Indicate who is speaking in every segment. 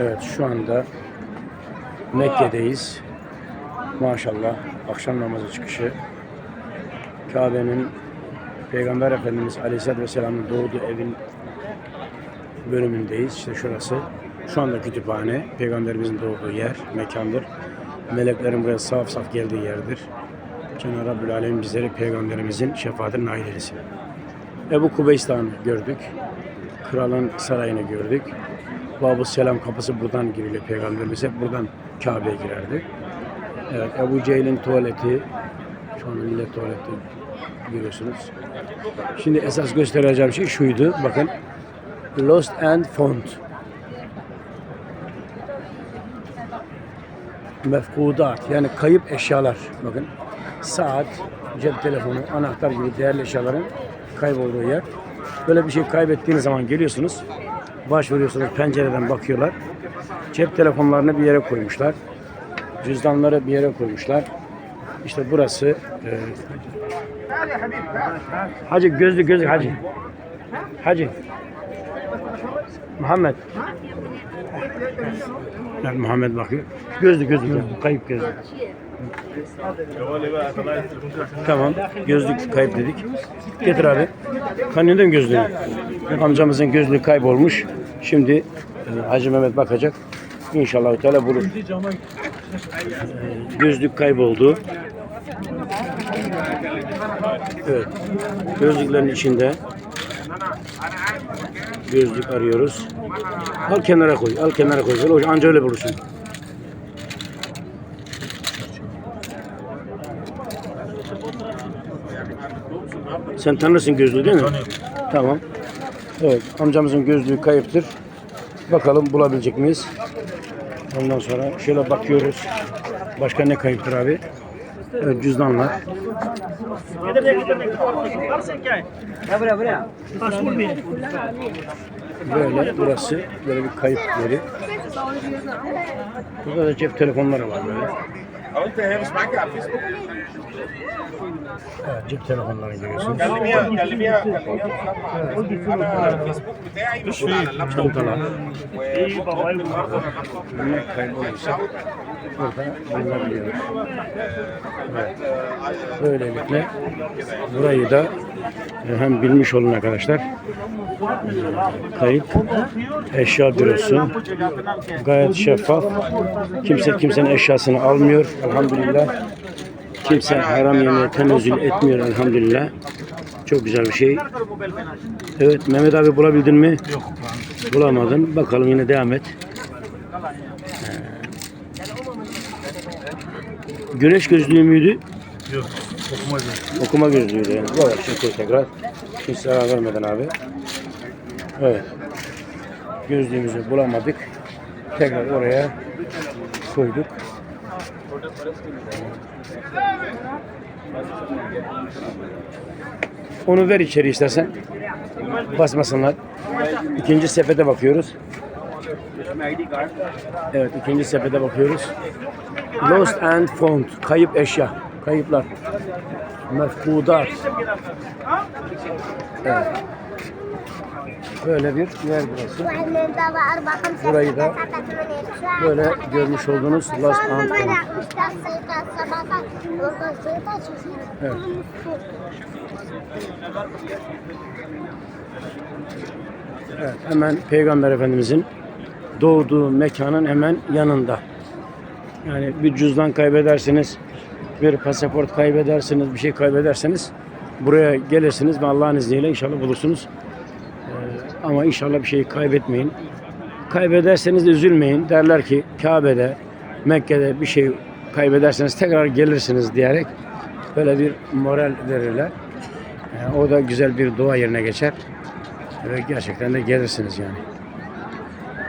Speaker 1: Evet şu anda Mekke'deyiz. Maşallah akşam namazı çıkışı. Kabe'nin Peygamber Efendimiz Aleyhisselatü Vesselam'ın doğduğu evin bölümündeyiz. İşte şurası. Şu anda kütüphane. Peygamberimizin doğduğu yer, mekandır. Meleklerin buraya saf saf geldiği yerdir. Cenab-ı Rabbül Alem bizleri Peygamberimizin şefaatine nail eylesin. Ebu Kubeystan'ı gördük. Kralın sarayını gördük. Babı Selam kapısı buradan giriliyor Peygamberimiz hep buradan Kabe'ye girerdi. Evet Ebu Cehil'in tuvaleti şu anda millet tuvaleti görüyorsunuz. Şimdi esas göstereceğim şey şuydu. Bakın Lost and Found. Mefkudat yani kayıp eşyalar. Bakın saat, cep telefonu, anahtar gibi değerli eşyaların kaybolduğu yer. Böyle bir şey kaybettiğiniz zaman geliyorsunuz. Başvuruyorsunuz pencereden bakıyorlar. Cep telefonlarını bir yere koymuşlar. Cüzdanları bir yere koymuşlar. İşte burası e, Hacı gözlük gözlük hacı. Hacı. Muhammed. Yani Muhammed bakıyor. Gözlük. gözlük. Kayıp gözlük. Tamam. Gözlük kayıp dedik. Getir abi. Kanyondan gözlüğü. Amcamızın gözlüğü kaybolmuş. Şimdi e, Hacı Mehmet bakacak. İnşallah Teala bulur. E, gözlük kayboldu. Evet. Gözlüklerin içinde gözlük arıyoruz. Al kenara koy. Al kenara koy. Öyle, anca öyle bulursun. Sen tanırsın gözlüğü değil mi? Tamam. Evet. Amcamızın gözlüğü kayıptır. Bakalım bulabilecek miyiz? Ondan sonra şöyle bakıyoruz. Başka ne kayıptır abi? Evet, cüzdanlar. Böyle burası böyle bir kayıp yeri. Burada da cep telefonları var böyle.
Speaker 2: Onde er hos mange af Facebook?
Speaker 1: Cep telefonları görüyorsunuz.
Speaker 2: Galimia, Galimia, Galimia. Ana Facebook,
Speaker 1: kaybolursa burada bulunabiliyor. Evet. Böylelikle burayı da e, hem bilmiş olun arkadaşlar. Kayıp eşya bürosu gayet şeffaf. Kimse kimsenin eşyasını almıyor elhamdülillah. Kimse haram yemeğe tenezzül etmiyor elhamdülillah. Çok güzel bir şey. Evet Mehmet abi bulabildin mi? Yok. Bulamadın. Bakalım yine devam et. Ee, Güneş gözlüğü müydü?
Speaker 3: Yok, okuma gözü.
Speaker 1: Okuma gözlüğüydü yani. Evet şimdi tekrar. Hiç zarar vermeden abi. Evet. Gözlüğümüzü bulamadık. Tekrar oraya koyduk. Onu ver içeri istersen. Basmasınlar. İkinci sepete bakıyoruz. Evet ikinci sepete bakıyoruz. Lost and found. Kayıp eşya. Kayıplar. Mefkudat. Evet. Böyle bir yer burası. Burayı da Böyle görmüş olduğunuz and Found. Evet. Evet, hemen Peygamber Efendimizin doğduğu mekanın hemen yanında. Yani bir cüzdan kaybedersiniz, bir pasaport kaybedersiniz, bir şey kaybederseniz buraya gelirsiniz ve Allah'ın izniyle inşallah bulursunuz. Ama inşallah bir şeyi kaybetmeyin. Kaybederseniz de üzülmeyin. Derler ki Kabe'de, Mekke'de bir şey kaybederseniz tekrar gelirsiniz diyerek böyle bir moral verirler. Ee, o da güzel bir dua yerine geçer. Ve gerçekten de gelirsiniz yani.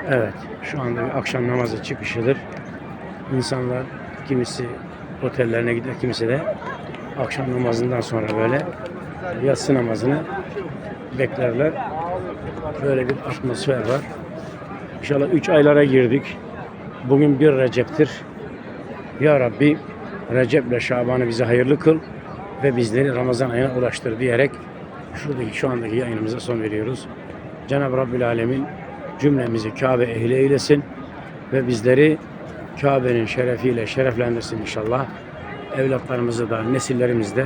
Speaker 1: Evet, şu anda bir akşam namazı çıkışıdır. İnsanlar kimisi otellerine gider, kimisi de akşam namazından sonra böyle yatsı namazını beklerler. Böyle bir atmosfer var. İnşallah 3 aylara girdik. Bugün bir Recep'tir. Ya Rabbi Recep ile Şaban'ı bize hayırlı kıl ve bizleri Ramazan ayına ulaştır diyerek şuradaki şu andaki yayınımıza son veriyoruz. Cenab-ı Rabbül Alemin cümlemizi Kabe ehli eylesin ve bizleri Kabe'nin şerefiyle şereflendirsin inşallah. Evlatlarımızı da nesillerimizi de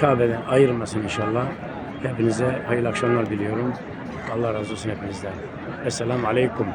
Speaker 1: Kabe'den ayırmasın inşallah. Hepinize hayırlı akşamlar diliyorum. Allah razı olsun hepinizden. Esselamu Aleyküm.